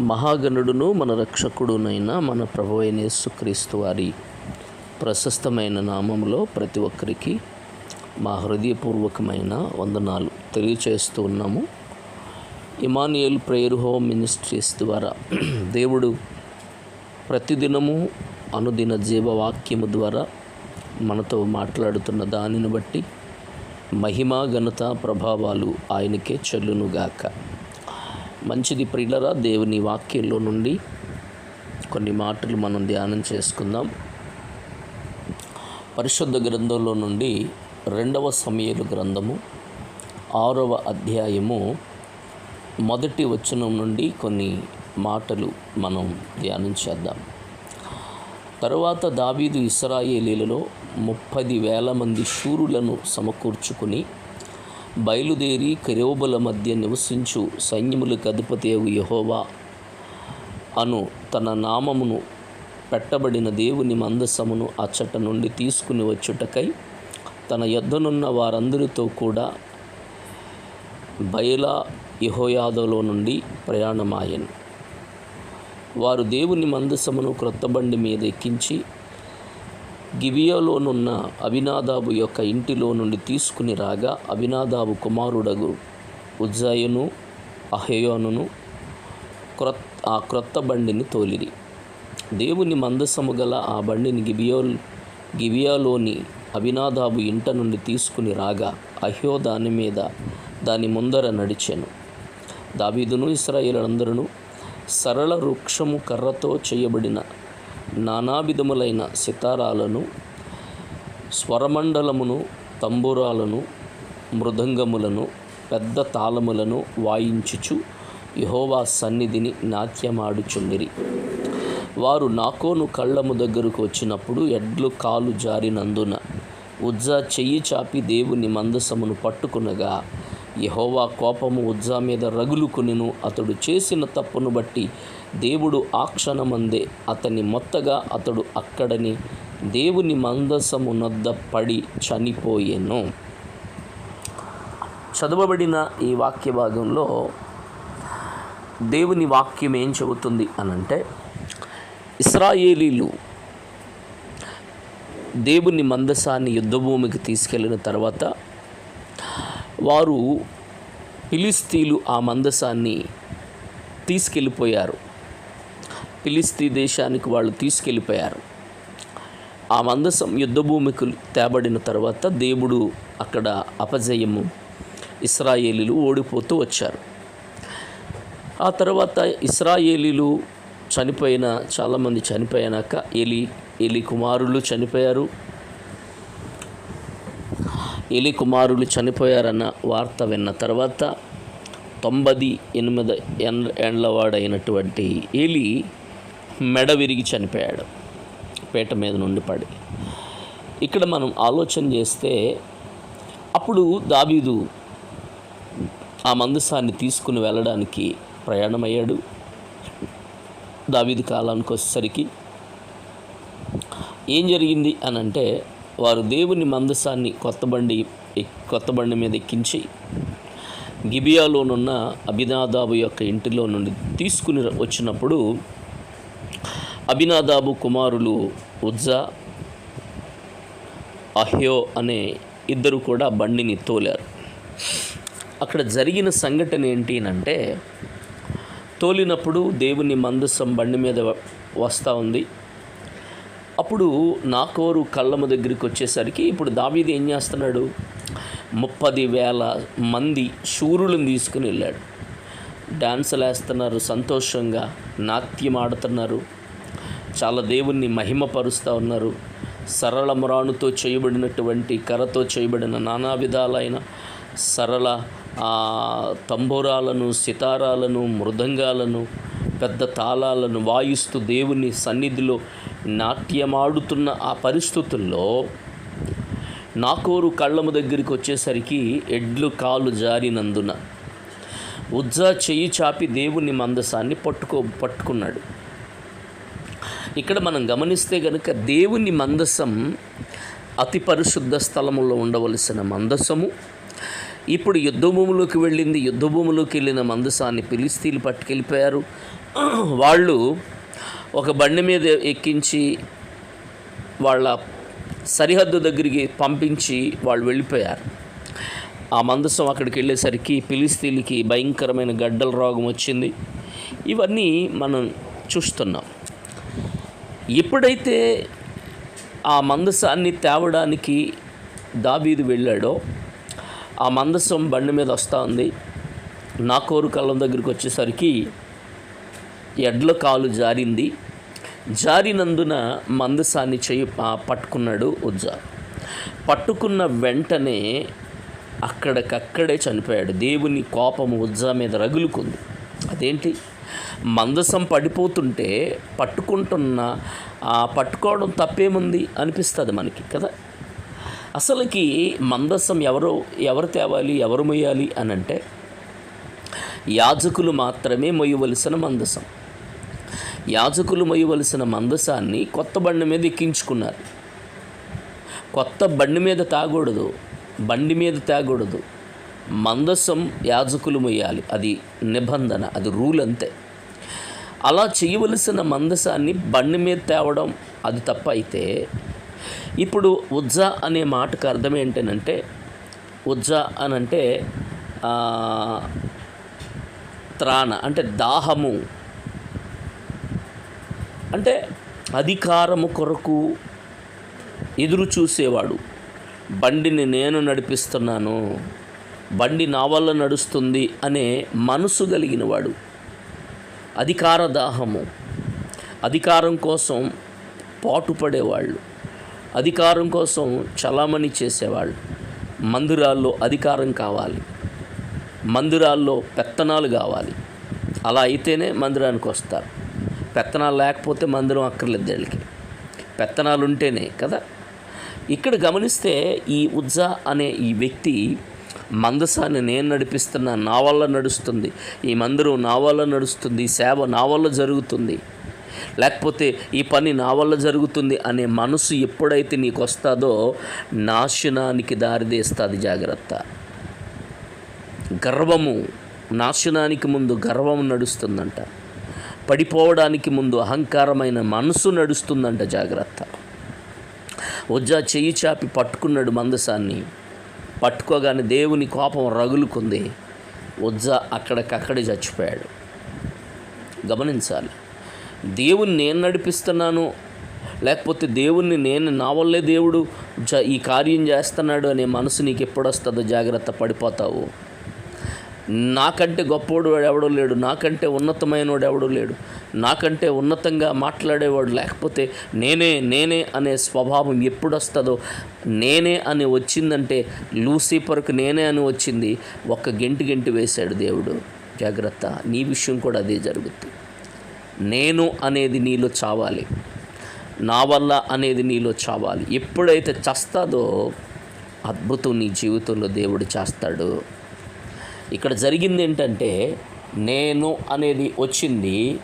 మహాగణుడును మన రక్షకుడునైన మన ప్రభు అయిన యేసుక్రీస్తు వారి ప్రశస్తమైన నామంలో ప్రతి ఒక్కరికి మా హృదయపూర్వకమైన వందనాలు తెలియచేస్తూ ఉన్నాము. ఇమానియల్ ప్రేయర్ హోమ్ మినిస్ట్రీస్ ద్వారా దేవుడు ప్రతిదినము అనుదిన జీవవాక్యము ద్వారా మనతో మాట్లాడుతున్న దానిని బట్టి మహిమా ఘనత ప్రభావాలు ఆయనకే చెల్లునుగాక. మంచిది ప్రియులరా దేవుని వాక్యంలో నుండి కొన్ని మాటలు మనం ధ్యానం చేసుకుందాం. పరిశుద్ధ గ్రంథంలో నుండి రెండవ సమయలు గ్రంథము ఆరవ అధ్యాయము మొదటి వచనం నుండి కొన్ని మాటలు మనం ధ్యానం చేద్దాం. తరువాత దావీదు ఇస్రాయేలీలలో ముప్పది వేల మంది శూరులను సమకూర్చుకుని బయలుదేరి కెరోబుల మధ్య నివసించు సైన్యములకు అధిపతియగు యహోవా అను తన నామమును పెట్టబడిన దేవుని మందసమును అచ్చట నుండి తీసుకుని వచ్చుటకై తన యొద్దనున్న వారందరితో కూడా బయలా యహోయాదలో నుండి ప్రయాణమాయను. వారు దేవుని మందసమును క్రొత్త బండి మీద ఎక్కించి గిబియోలోనున్న అభినాదాబు యొక్క ఇంటిలో నుండి తీసుకుని రాగా అభినాదాబు కుమారుడగు ఉజ్జాయును అహయోనును క్రొత్ ఆ క్రొత్త బండిని తోలిరి. దేవుని మందసము గల ఆ బండిని గిబియో గిబియాలోని అభినాదాబు ఇంట నుండి తీసుకుని రాగా అహ్యో దాని మీద దాని ముందర నడిచాను. దావీదును ఇస్రాయిలందరూ సరళ వృక్షము కర్రతో చేయబడిన నానావిధములైన సితారాలను స్వరమండలమును తంబురాలను మృదంగములను పెద్ద తాళములను వాయించుచు యహోవా సన్నిధిని నాట్యమాడుచుండిరి. వారు నాకోను కళ్ళము దగ్గరకు వచ్చినప్పుడు ఎడ్లు కాలు జారినందున ఉజ్జా చెయ్యి చాపి దేవుని మందసమును పట్టుకునగా యహోవా కోపము ఉజ్జా మీద రగులుకునిను. అతడు చేసిన తప్పును బట్టి దేవుడు ఆ క్షణమందే అతని మొత్తగా అతడు అక్కడని దేవుని మందసము నొద్ద పడి చనిపోయెను. చదవబడిన ఈ వాక్య భాగంలో దేవుని వాక్యం ఏం చెబుతుంది అనంటే ఇస్రాయేలీలు దేవుని మందసాన్ని యుద్ధభూమికి తీసుకెళ్ళిన తర్వాత వారు ఫిలిస్తీన్లు ఆ మందసాన్ని తీసుకెళ్ళిపోయారు. ఫిలిస్తీ దేశానికి వాళ్ళు తీసుకెళ్ళిపోయారు. ఆ మందసం యుద్ధభూమికి తేబడిన తర్వాత దేవుడు అక్కడ అపజయము ఇస్రాయేలీలు ఓడిపోతూ వచ్చారు. ఆ తర్వాత ఇస్రాయేలీలు చనిపోయిన చాలామంది చనిపోయాక ఎలి ఎలి కుమారులు చనిపోయారు. ఎలి కుమారులు చనిపోయారన్న వార్త విన్న తర్వాత తొంభది ఎనిమిది ఏండ్లవాడైనటువంటి ఎలి మెడ విరిగి చనిపోయాడు. పేట మీద నుండి పడి. ఇక్కడ మనం ఆలోచన చేస్తే అప్పుడు దావీదు ఆ మందసాన్ని తీసుకుని వెళ్ళడానికి ప్రయాణమయ్యాడు. దావీదు కాలానికి వచ్చేసరికి ఏం జరిగింది అని అంటే వారు దేవుని మందసాన్ని కొత్త బండి కొత్త బండి మీద ఎక్కించి గిబియాలోనున్న అభినాదాబు యొక్క ఇంటిలో నుండి తీసుకుని వచ్చినప్పుడు అభినాదాబు కుమారులు ఉజ్జా అహ్యో అనే ఇద్దరు కూడా బండిని తోలారు. అక్కడ జరిగిన సంఘటన ఏంటి అంటే తోలినప్పుడు దేవుని మందసం బండి మీద వస్తూ ఉంది. అప్పుడు నాకోరు కళ్ళము దగ్గరికి వచ్చేసరికి ఇప్పుడు దావీది ఏం చేస్తున్నాడు? ముప్పది వేల మంది శూరులను తీసుకుని వెళ్ళాడు. డాన్సులు వేస్తున్నారు సంతోషంగా నాట్యం ఆడుతున్నారు. చాలా దేవుణ్ణి మహిమపరుస్తూ ఉన్నారు. సరళ మ్రాణుతో చేయబడినటువంటి కర్రతో చేయబడిన నానా విధాలైన సరళ తంబోరాలను సితారాలను మృదంగాలను పెద్ద తాళాలను వాయిస్తూ దేవుని సన్నిధిలో నాట్యమాడుతున్న ఆ పరిస్థితుల్లో నాకోరు కళ్ళము దగ్గరికి వచ్చేసరికి ఎడ్లు కాలు జారినందున ఉజ్జా చెయ్యి చాపి దేవుని మందసాన్ని పట్టుకో పట్టుకున్నాడు. ఇక్కడ మనం గమనిస్తే గనుక దేవుని మందసం అతి పరిశుద్ధ స్థలములో ఉండవలసిన మందసము. ఇప్పుడు యుద్ధ భూమిలోకి వెళ్ళింది యుద్ధ భూమిలోకి వెళ్ళిన మందసాన్ని పిలిస్తీలు పట్టుకెళ్ళిపోయారు. వాళ్ళు ఒక బండి మీద ఎక్కించి వాళ్ళ సరిహద్దు దగ్గరికి పంపించి వాళ్ళు వెళ్ళిపోయారు. ఆ మందసం అక్కడికి వెళ్ళేసరికి పిలిస్తీలకి భయంకరమైన గడ్డల రోగం వచ్చింది. ఇవన్నీ మనం చూస్తున్నాం. ఎప్పుడైతే ఆ మందసాన్ని తేవడానికి దాబీదు వెళ్ళాడో ఆ మందసం బండి మీద వస్తూ ఉంది నా కోరు కళ్ళం దగ్గరికి వచ్చేసరికి ఎడ్ల కాలు జారింది. జారినందున మందసాన్ని చేయి పట్టుకున్నాడు ఉజ్జా. పట్టుకున్న వెంటనే అక్కడికక్కడే చనిపోయాడు. దేవుని కోపము ఉజ్జా మీద రగులుకుంది. అదేంటి? మందసం పడిపోతుంటే పట్టుకుంటున్న ఆ పట్టుకోవడం తప్పేముంది అనిపిస్తుంది మనకి కదా? అసలుకి మందసం ఎవరు ఎవరు తేవాలి ఎవరు మొయ్యాలి అని అంటే యాజకులు మాత్రమే మొయ్యవలసిన మందసం. యాజకులు మొయ్యవలసిన మందసాన్ని కొత్త బండి మీద ఎక్కించుకున్నారు. కొత్త బండి మీద తాగూడదు బండి మీద తాగూడదు. మందసం యాజకులు మొయ్యాలి అది నిబంధన అది రూల్ అంతే. అలా చేయవలసిన మందసాన్ని బండి మీద తేవడం అది తప్ప అయితే ఇప్పుడు ఉజ్జా అనే మాటకు అర్థం ఏంటనంటే ఉజ్జా అని అంటే త్రాణ అంటే దాహము. అంటే అధికారము కొరకు ఎదురు చూసేవాడు. బండిని నేను నడిపిస్తున్నాను బండి నా వల్ల నడుస్తుంది అనే మనసు కలిగినవాడు అధికార దాహము. అధికారం కోసం పాటుపడేవాళ్ళు అధికారం కోసం చలామణి చేసేవాళ్ళు. మందిరాల్లో అధికారం కావాలి. మందిరాల్లో పెత్తనాలు కావాలి. అలా అయితేనే మందిరానికి వస్తారు. పెత్తనాలు లేకపోతే మందిరం అక్కర్లేదు వీళ్ళకి పెత్తనాలు ఉంటేనే కదా? ఇక్కడ గమనిస్తే ఈ ఉజ్జా అనే ఈ వ్యక్తి మందసాన్ని నేను నడిపిస్తున్నా నా వల్ల నడుస్తుంది. ఈ మందిరం నా వల్ల నడుస్తుంది. సేవ నా వల్ల జరుగుతుంది. లేకపోతే ఈ పని నా వల్ల జరుగుతుంది అనే మనసు ఎప్పుడైతే నీకు వస్తుందో నాశనానికి దారితీస్తుంది జాగ్రత్త. గర్వము నాశనానికి ముందు గర్వం నడుస్తుందంట. పడిపోవడానికి ముందు అహంకారమైన మనసు నడుస్తుందంట జాగ్రత్త. వజ్జా చెయ్యి చాపి పట్టుకున్నాడు మందసాన్ని. పట్టుకోగానే దేవుని కోపం రగులుకుంది. వజ్జా అక్కడికక్కడే చచ్చిపోయాడు. గమనించాలి. దేవుని నేను నడిపిస్తున్నాను. లేకపోతే దేవుణ్ణి నేను నా వల్లే దేవుడు ఈ కార్యం చేస్తున్నాడు అనే మనసు నీకు ఎప్పుడు వస్తుందో జాగ్రత్త పడిపోతావు. నాకంటే గొప్పవాడు ఎవడో లేడు నాకంటే ఉన్నతమైనవాడు ఎవడో లేడు. నాకంటే ఉన్నతంగా మాట్లాడేవాడు లేకపోతే నేనే నేనే అనే స్వభావం ఎప్పుడు వస్తుందో నేనే అని వచ్చిందంటే లూసిఫర్కు నేనే అని వచ్చింది ఒక్క గెంటి గెంటి వేశాడు దేవుడు. జాగ్రత్త నీ విషయం కూడా అదే జరుగుద్ది. నేను అనేది నీలో చావాలి. నా వల్ల అనేది నీలో చావాలి. ఎప్పుడైతే చస్తాదో అద్భుతం నీ జీవితంలో దేవుడు చేస్తాడు. ఇక్కడ జరిగింది ఏంటంటే నేను అనేది వచ్చింది.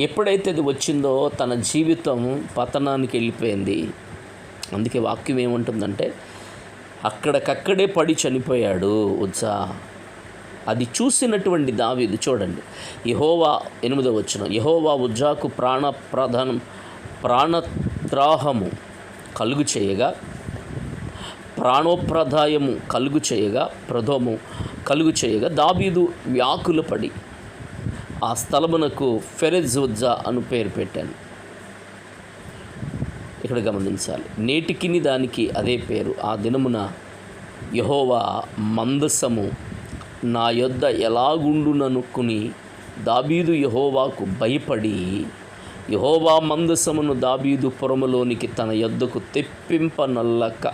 ఎప్పుడైతే అది వచ్చిందో తన జీవితం పతనానికి వెళ్ళిపోయింది. అందుకే వాక్యం ఏముంటుందంటే అక్కడికక్కడే పడి చనిపోయాడు ఉత్సా అది చూసినటువంటి దావీదు చూడండి. యహోవా ఎనిమిదో వచ్చిన యహోవా ఉజ్జాకు ప్రాణ ప్రధానం ప్రాణత్రాహము కలుగు చేయగా ప్రాణోప్రదాయము కలుగు చేయగా ప్రథము కలుగు చేయగా దాబీదు వ్యాకులు పడి ఆ స్థలమునకు ఫెరెజ్ ఉజ్జా అను పేరు పెట్టాను. ఇక్కడ గమనించాలి. నేటికిని దానికి అదే పేరు. ఆ దినమున యహోవా మందసము నా యొద్ద ఎలాగుండుననుకుని దాబీదు యహోవాకు భయపడి యహోవా మందసమును దాబీదు పురములోనికి తన యొద్దకు తెప్పింపనల్లక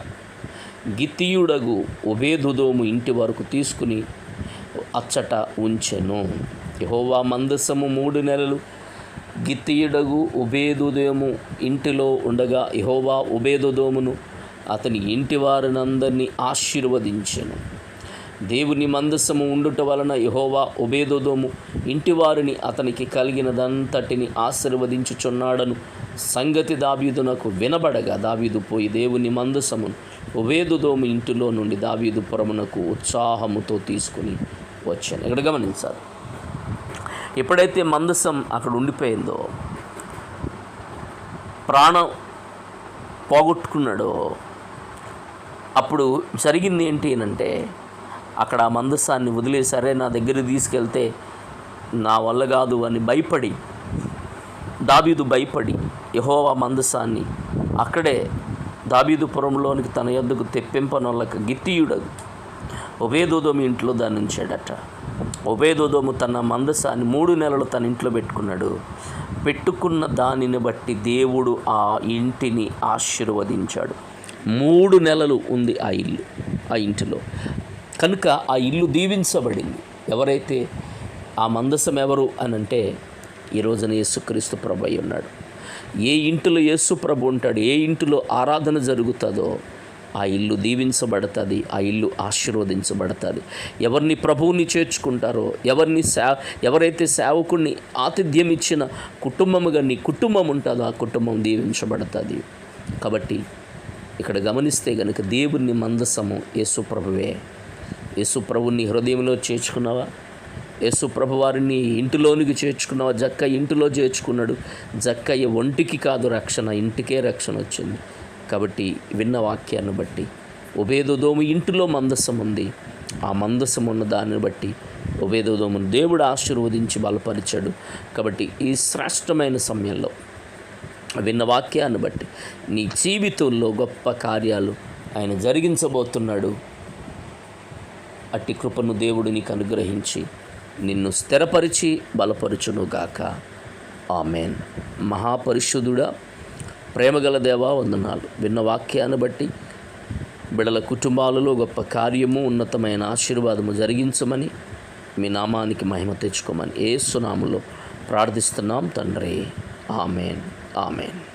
గితీయుడగు ఉభేదుదోము ఇంటి వరకు తీసుకుని అచ్చట ఉంచెను. యహోవా మందసము మూడు నెలలు. గిత్తీయుడగు ఉబేదుదోము ఇంటిలో ఉండగా యహోవా ఉబేదుదోమును అతని ఇంటి వారినందరినీ ఆశీర్వదించెను. దేవుని మందసము ఉండుట వలన యహోవా ఉబేదోదోము ఇంటివారిని అతనికి కలిగినదంతటిని ఆశీర్వదించుచున్నాడను సంగతి దావీదునకు వినబడగా దావీదు పోయి దేవుని మందసమును ఉవేదుదోము ఇంటిలో నుండి దావీదు పురమునకు ఉత్సాహముతో తీసుకుని వచ్చాను. ఇక్కడ గమనించాలి. ఎప్పుడైతే మందసం అక్కడ ఉండిపోయిందో ప్రాణం పోగొట్టుకున్నాడో అప్పుడు జరిగింది ఏంటి అంటే అక్కడ ఆ మందసాన్ని వదిలేసరే నా దగ్గర తీసుకెళ్తే నా వల్ల కాదు అని భయపడి దాబీదు భయపడి యహోవా మందసాన్ని అక్కడే దాబీదుపురంలోనికి తన యొద్దకు తెప్పింపనొల్లక గిత్తీయుడగు. ఒబేదోదోము ఇంట్లో దాన్ని ఉంచాడట ఒబేదోదోము తన మందసాన్ని మూడు నెలలు తన ఇంట్లో పెట్టుకున్నాడు. పెట్టుకున్న దానిని బట్టి దేవుడు ఆ ఇంటిని ఆశీర్వదించాడు. మూడు నెలలు ఉంది ఆ ఇల్లు ఆ ఇంటిలో. కనుక ఆ ఇల్లు దీవించబడింది. ఎవరైతే ఆ మందసం ఎవరు అని అంటే ఈ రోజున యేసుక్రీస్తు ప్రభు అయి ఉన్నాడు. ఏ ఇంటిలో యేసు ప్రభు ఉంటాడు ఏ ఇంటిలో ఆరాధన జరుగుతుందో ఆ ఇల్లు దీవించబడుతుంది ఆ ఇల్లు ఆశీర్వదించబడుతుంది. ఎవరిని ప్రభువుని చేర్చుకుంటారో ఎవరిని సే ఎవరైతే సేవకుడిని ఆతిథ్యం ఇచ్చిన కుటుంబముగా నీ కుటుంబం ఉంటుందో ఆ కుటుంబం దీవించబడుతుంది. కాబట్టి ఇక్కడ గమనిస్తే కనుక దేవుని మందసము యేసుప్రభువే ప్రభువే. హృదయంలో చేర్చుకున్నావా? యేసు ప్రభు వారిని ఇంటిలోనికి చేర్చుకున్న జక్క ఇంటిలో చేర్చుకున్నాడు. జక్కయ్య ఒంటికి కాదు రక్షణ ఇంటికే రక్షణ వచ్చింది. కాబట్టి విన్న వాక్యాన్ని బట్టి ఉభేదోదోము ఇంటిలో మందసం ఉంది. ఆ మందసం ఉన్న దాన్ని బట్టి ఉభేదోదోమును దేవుడు ఆశీర్వదించి బలపరిచాడు. కాబట్టి ఈ శ్రేష్టమైన సమయంలో విన్న వాక్యాన్ని బట్టి నీ జీవితంలో గొప్ప కార్యాలు ఆయన జరిగించబోతున్నాడు. అట్టి కృపను దేవుడు నీకు అనుగ్రహించి నిన్ను స్థిరపరిచి బలపరుచునుగాక. ఆమెన్. మహాపరిశుద్ధుడా ప్రేమగల దేవా వందనాలు. విన్న వాక్యాన్ని బట్టి బిడల కుటుంబాలలో గొప్ప కార్యము ఉన్నతమైన ఆశీర్వాదము జరిగించమని మీ నామానికి మహిమ తెచ్చుకోమని ఏ సునాములో ప్రార్థిస్తున్నాం తండ్రి. ఆమెన్. ఆమెన్.